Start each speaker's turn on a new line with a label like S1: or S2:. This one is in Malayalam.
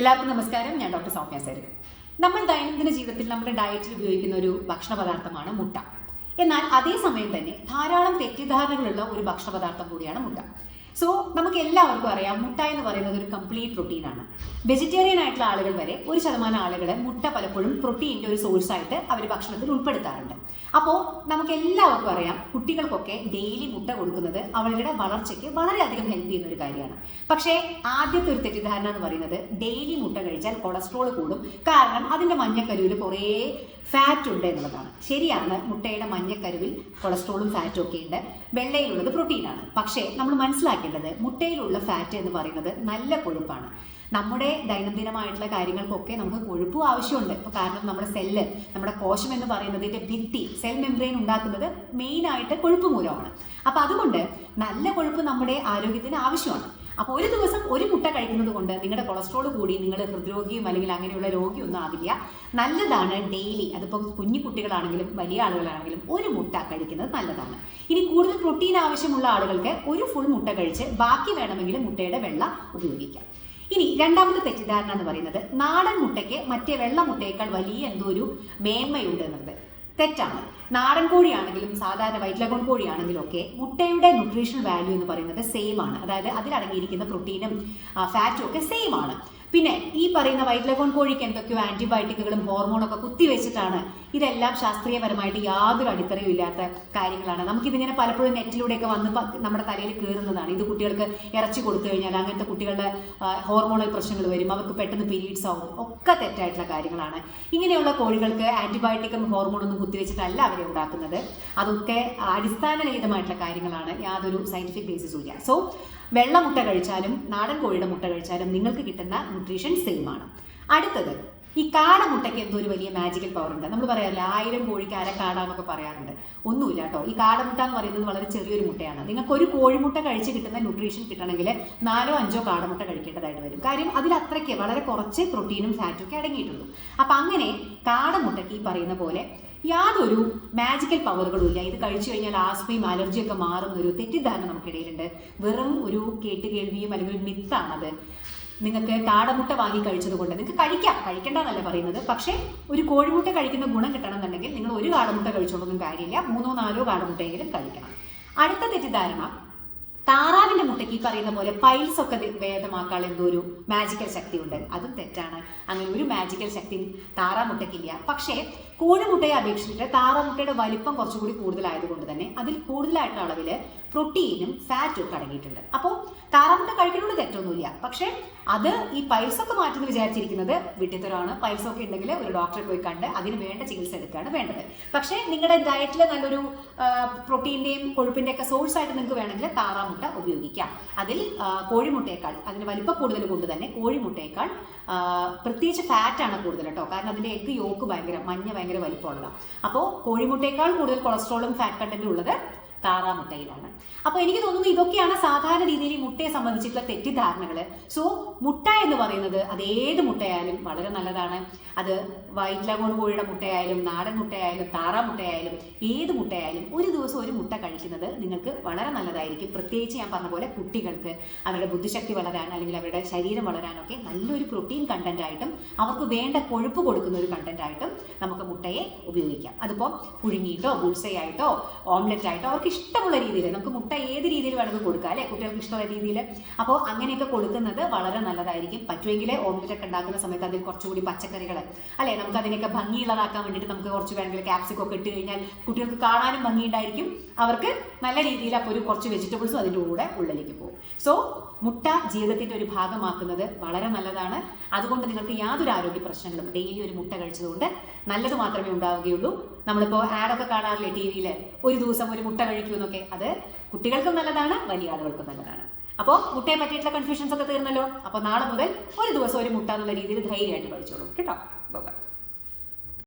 S1: എല്ലാവർക്കും നമസ്കാരം. ഞാൻ ഡോക്ടർ സൗമ്യ സരി നമ്മൾ ദൈനംദിന ജീവിതത്തിൽ നമ്മുടെ ഡയറ്റിൽ ഉപയോഗിക്കുന്ന ഒരു ഭക്ഷണ പദാർത്ഥമാണ് മുട്ട. എന്നാൽ അതേസമയം തന്നെ ധാരാളം തെറ്റിദ്ധാരണകളുള്ള ഒരു ഭക്ഷണ പദാർത്ഥം കൂടിയാണ് മുട്ട. സോ നമുക്ക് എല്ലാവർക്കും അറിയാം മുട്ട എന്ന് പറയുന്നത് ഒരു കംപ്ലീറ്റ് പ്രോട്ടീനാണ് വെജിറ്റേറിയൻ ആയിട്ടുള്ള ആളുകൾ വരെ ഒരു ശതമാനം ആളുകൾ മുട്ട പലപ്പോഴും പ്രോട്ടീന്റെ ഒരു സോഴ്സ് ആയിട്ട് അവർ ഭക്ഷണത്തിൽ ഉൾപ്പെടുത്താറുണ്ട്. അപ്പോൾ നമുക്ക് എല്ലാവർക്കും അറിയാം കുട്ടികൾക്കൊക്കെ ഡെയിലി മുട്ട കൊടുക്കുന്നത് അവരുടെ വളർച്ചയ്ക്ക് വളരെയധികം ഹെൽപ്പ് ചെയ്യുന്ന ഒരു കാര്യമാണ്. പക്ഷേ ആദ്യത്തെ ഒരു തെറ്റിദ്ധാരണ എന്ന് പറയുന്നത് ഡെയിലി മുട്ട കഴിച്ചാൽ കൊളസ്ട്രോൾ കൂടും. കാരണം അതിന്റെ മഞ്ഞക്കരുവിൽ കുറേ ഫാറ്റ് ഉണ്ട് എന്നുള്ളതാണ്. ശരിയാണ് മുട്ടയുടെ മഞ്ഞക്കരുവിൽ കൊളസ്ട്രോളും ഫാറ്റും ഒക്കെ ഉണ്ട്. വെള്ളയിലുള്ളത് പ്രോട്ടീനാണ് പക്ഷേ നമ്മൾ മനസ്സിലാക്കേണ്ടത് മുട്ടയിലുള്ള ഫാറ്റ് എന്ന് പറയുന്നത് നല്ല കൊഴുപ്പാണ്. നമ്മുടെ ദൈനംദിനമായിട്ടുള്ള കാര്യങ്ങൾക്കൊക്കെ നമുക്ക് കൊഴുപ്പ് ആവശ്യമുണ്ട്. ഇപ്പോൾ കാരണം നമ്മുടെ സെല്ല് നമ്മുടെ കോശം എന്ന് പറയുന്നതിന്റെ ഭിത്തി സെൽ മെംബ്രെയിൻ ഉണ്ടാക്കുന്നത് മെയിനായിട്ട് കൊഴുപ്പ് മൂലമാണ്. അപ്പോൾ അതുകൊണ്ട് നല്ല കൊഴുപ്പ് നമ്മുടെ ആരോഗ്യത്തിന് ആവശ്യമാണ്. അപ്പോൾ ഒരു ദിവസം ഒരു മുട്ട കഴിക്കുന്നത് കൊണ്ട് നിങ്ങളുടെ കൊളസ്ട്രോൾ കൂടി നിങ്ങൾ ഹൃദ്രോഗിയും അല്ലെങ്കിൽ അങ്ങനെയുള്ള രോഗിയൊന്നും ആവില്ല. നല്ലതാണ് ഡെയിലി അതിപ്പോൾ കുഞ്ഞു കുട്ടികളാണെങ്കിലും വലിയ ആളുകളാണെങ്കിലും ഒരു മുട്ട കഴിക്കുന്നത് നല്ലതാണ്. ഇനി കൂടുതൽ പ്രോട്ടീൻ ആവശ്യമുള്ള ആളുകൾക്ക് ഒരു ഫുൾ മുട്ട കഴിച്ച് ബാക്കി വേണമെങ്കിൽ മുട്ടയുടെ വെള്ള ഉപയോഗിക്കാം. ഇനി രണ്ടാമത്തെ തെറ്റിദ്ധാരണ എന്ന് പറയുന്നത് നാടൻ മുട്ടയ്ക്ക് മറ്റേ വെള്ള മുട്ടയേക്കാൾ വലിയ എന്തോ ഒരു മേന്മയുണ്ട് എന്നുള്ളത്. തെറ്റാണ്. നാടൻ കോഴിയാണെങ്കിലും സാധാരണ വൈറ്റ് ലഗോൺ കോഴിയാണെങ്കിലും ഒക്കെ മുട്ടയുടെ ന്യൂട്രീഷണൽ വാല്യൂ എന്ന് പറയുന്നത് സെയിം ആണ്. അതായത് അതിലടങ്ങിയിരിക്കുന്ന പ്രോട്ടീനും ഫാറ്റും ഒക്കെ സെയിം ആണ്. പിന്നെ ഈ പറയുന്ന വൈറ്റ് ലഗോൺ കോഴിക്ക് എന്തൊക്കെയോ ആന്റിബയോട്ടിക്കുകളും ഹോർമോണൊക്കെ കുത്തിവെച്ചിട്ടാണ് ഇതെല്ലാം ശാസ്ത്രീയപരമായിട്ട് യാതൊരു അടിത്തറയും ഇല്ലാത്ത കാര്യങ്ങളാണ്. നമുക്കിതിങ്ങനെ പലപ്പോഴും നെറ്റിലൂടെയൊക്കെ വന്ന് നമ്മുടെ തലയിൽ കയറുന്നതാണ് ഇത് കുട്ടികൾക്ക് ഇറച്ചി കൊടുത്തു കഴിഞ്ഞാൽ അങ്ങനത്തെ കുട്ടികളുടെ ഹോർമോണൽ പ്രശ്നങ്ങൾ വരും. അവർക്ക് പെട്ടെന്ന് പീരീഡ്സ് ആവും. ഒക്കെ തെറ്റായിട്ടുള്ള കാര്യങ്ങളാണ്. ഇങ്ങനെയുള്ള കോഴികൾക്ക് ആന്റിബയോട്ടിക്കും ഹോർമോണൊന്നും കുത്തിവെച്ചിട്ടല്ല അവരെ ഉണ്ടാക്കുന്നത്. അതൊക്കെ അടിസ്ഥാനരഹിതമായിട്ടുള്ള കാര്യങ്ങളാണ്. യാതൊരു സയന്റിഫിക് ബേസിസും ഇല്ല. സോ വെള്ള മുട്ട കഴിച്ചാലും നാടൻ കോഴിയുടെ മുട്ട കഴിച്ചാലും നിങ്ങൾക്ക് കിട്ടുന്ന ന്യൂട്രീഷൻ സെയിം ആണ്. അടുത്തത് ഈ കാടമുട്ടയ്ക്ക് എന്തോ ഒരു വലിയ മാജിക്കൽ പവർ ഉണ്ട്. നമ്മൾ പറയാറില്ല ആയിരം കോഴിക്ക് അര കാടാന്നൊക്കെ പറയാറുണ്ട്. ഒന്നുമില്ല കേട്ടോ ഈ കാടമുട്ട എന്ന് പറയുന്നത് വളരെ ചെറിയൊരു മുട്ടയാണ്. നിങ്ങൾക്ക് ഒരു കോഴിമുട്ട കഴിച്ച് കിട്ടുന്ന ന്യൂട്രീഷൻ കിട്ടണമെങ്കിൽ നാലോ അഞ്ചോ കാടമുട്ട കഴിക്കേണ്ടതായിട്ട് വരും. കാര്യം അതിൽ അത്രയ്ക്ക് വളരെ കുറച്ച് പ്രോട്ടീനും ഫാറ്റും ഒക്കെ അടങ്ങിയിട്ടുള്ളൂ. അപ്പം അങ്ങനെ കാടമുട്ടയ്ക്ക് ഈ പറയുന്ന പോലെ യാതൊരു മാജിക്കൽ പവറുകളും ഇല്ല. ഇത് കഴിച്ചു കഴിഞ്ഞാൽ ആസ്മയും അലർജിയൊക്കെ മാറുന്ന ഒരു തെറ്റിദ്ധാരണ നമുക്കിടയിലുണ്ട്. വെറും ഒരു കേട്ടുകേൾവിയും അല്ലെങ്കിൽ ഒരു മിത്താണത്. നിങ്ങൾക്ക് കാടമുട്ട വാങ്ങി കഴിച്ചത് കൊണ്ട് നിങ്ങൾക്ക് കഴിക്കാം. കഴിക്കേണ്ടെന്നല്ല പറയുന്നത്. പക്ഷേ ഒരു കോഴിമുട്ട കഴിക്കുന്ന ഗുണം കിട്ടണമെന്നുണ്ടെങ്കിൽ നിങ്ങൾ ഒരു കാടമുട്ട കഴിച്ചോളൊന്നും കാര്യമില്ല. മൂന്നോ നാലോ കാടമുട്ടയെങ്കിലും കഴിക്കണം. അടുത്ത തെറ്റിദ്ധാരണ താറാവിന്റെ മുട്ടയ്ക്ക് ഈ പറയുന്ന പോലെ പൈൽസ് ഒക്കെ ഭേദമാക്കാൻ എന്തോ ഒരു മാജിക്കൽ ശക്തി ഉണ്ട് അതും തെറ്റാണ്. അങ്ങനെ ഒരു മാജിക്കൽ ശക്തി താറാമുട്ടയ്ക്കില്ല പക്ഷേ കോഴിമുട്ടയെ അപേക്ഷിച്ചിട്ട് താറാമുട്ടയുടെ വലിപ്പം കുറച്ചുകൂടി കൂടുതലായതുകൊണ്ട് തന്നെ അതിൽ കൂടുതലായിട്ടുള്ള അളവിൽ പ്രോട്ടീനും ഫാറ്റും ഒക്കെ അടങ്ങിയിട്ടുണ്ട്. അപ്പോൾ താറാമുട്ട കഴിക്കുന്നതുകൊണ്ട് തെറ്റൊന്നുമില്ല. പക്ഷേ അത് ഈ പൈൽസ് ഒക്കെ മാറ്റുന്ന വിചാരിച്ചിരിക്കുന്നത് വിട്ടിത്തരമാണ്. പൈൽസ് ഒക്കെ ഉണ്ടെങ്കിൽ ഒരു ഡോക്ടറെ പോയി കണ്ട് അതിന് വേണ്ട ചികിത്സ എടുക്കുകയാണ് വേണ്ടത്. പക്ഷേ നിങ്ങളുടെ ഡയറ്റിൽ നല്ലൊരു പ്രോട്ടീന്റെയും കൊഴുപ്പിന്റെയൊക്കെ സോഴ്സ് ആയിട്ട് നിങ്ങൾക്ക് വേണമെങ്കിൽ താറാമുട്ട ഉപയോഗിക്കാം. അതിൽ കോഴിമുട്ടയേക്കാൾ അതിന് വലിപ്പം കൂടുതൽ കൊണ്ട് തന്നെ കോഴിമുട്ടയേക്കാൾ പ്രത്യേകിച്ച് ഫാറ്റാണ് കൂടുതൽ കേട്ടോ. കാരണം അതിന്റെ എഗ് യോക്ക് ഭയങ്കര മഞ്ഞ ഭയങ്കര വലിപ്പമുള്ളതാണ് അപ്പോൾ കോഴിമുട്ടയേക്കാൾ കൂടുതൽ കൊളസ്ട്രോളും ഫാറ്റ് കണ്ടന്റും ഉള്ളത് താറാമുട്ടയിലാണ്. അപ്പോൾ എനിക്ക് തോന്നുന്നു ഇതൊക്കെയാണ് സാധാരണ രീതിയിൽ മുട്ടയെ സംബന്ധിച്ചിട്ടുള്ള തെറ്റിദ്ധാരണകൾ. സോ മുട്ട എന്ന് പറയുന്നത് അത് ഏത് മുട്ടയായാലും വളരെ നല്ലതാണ്. അത് വൈറ്റ് ലഗോൺ കോഴിയുടെ മുട്ടയായാലും നാടൻ മുട്ടയായാലും താറാമുട്ടയായാലും ഏത് മുട്ടയായാലും ഒരു ദിവസം ഒരു മുട്ട കഴിക്കുന്നത് നിങ്ങൾക്ക് വളരെ നല്ലതായിരിക്കും. പ്രത്യേകിച്ച് ഞാൻ പറഞ്ഞ പോലെ കുട്ടികൾക്ക് അവരുടെ ബുദ്ധിശക്തി വളരാൻ അല്ലെങ്കിൽ അവരുടെ ശരീരം വളരാനൊക്കെ നല്ലൊരു പ്രോട്ടീൻ കണ്ടന്റ് ആയിട്ടും അവർക്ക് വേണ്ട കൊഴുപ്പ് കൊടുക്കുന്ന ഒരു കണ്ടന്റ് ആയിട്ടും നമുക്ക് മുട്ടയെ ഉപയോഗിക്കാം. അതിപ്പോൾ പുഴുങ്ങിയിട്ടോ ബുൾസൈ ആയിട്ടോ ഓംലെറ്റ് ആയിട്ടോ അവർക്ക് ഇഷ്ടമുള്ള രീതിയിൽ നമുക്ക് മുട്ട ഏത് രീതിയിൽ വേണമെങ്കിൽ കൊടുക്കാം അല്ലേ? കുട്ടികൾക്ക് ഇഷ്ടമുള്ള രീതിയിൽ. അപ്പോൾ അങ്ങനെയൊക്കെ കൊടുക്കുന്നത് വളരെ നല്ലതായിരിക്കും. പറ്റുമെങ്കിൽ ഓംലെറ്റ് ഒക്കെ ഉണ്ടാക്കുന്ന സമയത്ത് അതിൽ കുറച്ചുകൂടി പച്ചക്കറികൾ അല്ലേ? നമുക്ക് അതിനെയൊക്കെ ഭംഗിയുള്ളതാക്കാൻ വേണ്ടിയിട്ട് നമുക്ക് കുറച്ച് വേണമെങ്കിൽ ക്യാപ്സിക്കം ഒക്കെ ഇട്ട് കഴിഞ്ഞാൽ കുട്ടികൾക്ക് കാണാനും ഭംഗിയുണ്ടായിരിക്കും. അവർക്ക് നല്ല രീതിയിൽ അപ്പോൾ ഒരു കുറച്ച് വെജിറ്റബിൾസും അതിന്റെ കൂടെ ഉള്ളിലേക്ക് പോകും. സോ മുട്ട ജീവിതത്തിന്റെ ഒരു ഭാഗമാക്കുന്നത് വളരെ നല്ലതാണ്. അതുകൊണ്ട് നിങ്ങൾക്ക് യാതൊരു ആരോഗ്യ പ്രശ്നങ്ങളും ഡെയിലി ഒരു മുട്ട കഴിച്ചതുകൊണ്ട് നല്ലത് മാത്രമേ ഉണ്ടാവുകയുള്ളൂ. നമ്മളിപ്പോൾ ആഡൊക്കെ കാണാറില്ലേ ടി വിയിൽ ഒരു ദിവസം ഒരു മുട്ട കഴിക്കൂ എന്നൊക്കെ. അത് കുട്ടികൾക്കും നല്ലതാണ് വലിയ ആളുകൾക്കും നല്ലതാണ്. അപ്പോൾ മുട്ടയെ പറ്റിയിട്ടുള്ള കൺഫ്യൂഷൻസ് ഒക്കെ തീർന്നല്ലോ? അപ്പോൾ നാളെ മുതൽ ഒരു ദിവസം ഒരു മുട്ട എന്നുള്ള രീതിയിൽ ധൈര്യമായിട്ട് കഴിച്ചോളൂ കേട്ടോ? ബൈ.